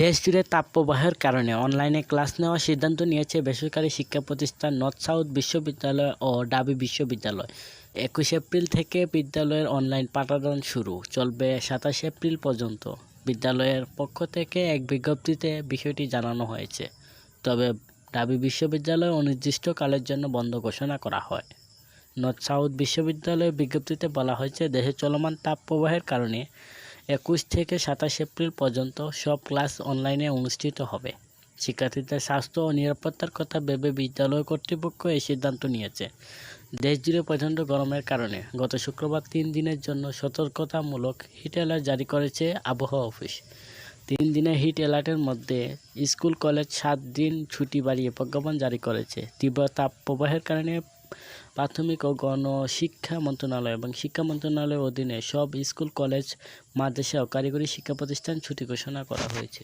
দেশজুড়ে তাপপ্রবাহের কারণে অনলাইনে ক্লাস নেওয়ার সিদ্ধান্ত নিয়েছে বেসরকারি শিক্ষা প্রতিষ্ঠান নর্থ সাউথ বিশ্ববিদ্যালয় ও ডাবি বিশ্ববিদ্যালয়। একুশ এপ্রিল থেকে বিদ্যালয়ের অনলাইন পাঠদান শুরু। চলবে সাতাশ এপ্রিল পর্যন্ত। বিদ্যালয়ের পক্ষ থেকে এক বিজ্ঞপ্তিতে বিষয়টি জানানো হয়েছে। তবে ডাবি বিশ্ববিদ্যালয় অনির্দিষ্টকালের জন্য বন্ধ ঘোষণা করা হয়। নর্থ সাউথ বিশ্ববিদ্যালয়ের বিজ্ঞপ্তিতে বলা হয়েছে, দেশে চলমান তাপপ্রবাহের কারণে একুশ থেকে সাতাশ এপ্রিল পর্যন্ত সব ক্লাস অনলাইনে অনুষ্ঠিত হবে। শিক্ষার্থীদের স্বাস্থ্য ও নিরাপত্তার কথা ভেবে বিদ্যালয় কর্তৃপক্ষ এই সিদ্ধান্ত নিয়েছে। দেশ জুড়ে প্রচণ্ড গরমের কারণে গত শুক্রবার তিন দিনের জন্য সতর্কতামূলক হিট জারি করেছে আবহাওয়া অফিস। তিন দিনের হিট অ্যালার্টের মধ্যে স্কুল, কলেজ সাত দিন ছুটি বাড়িয়ে প্রজ্ঞাপন জারি করেছে। তীব্র তাপ প্রবাহের কারণে প্রাথমিক ও গণশিক্ষা মন্ত্রণালয় এবং শিক্ষা মন্ত্রণালয়ের অধীনে সব স্কুল, কলেজ, মাদ্রাসা ও কারিগরি শিক্ষা প্রতিষ্ঠান ছুটি ঘোষণা করা হয়েছে।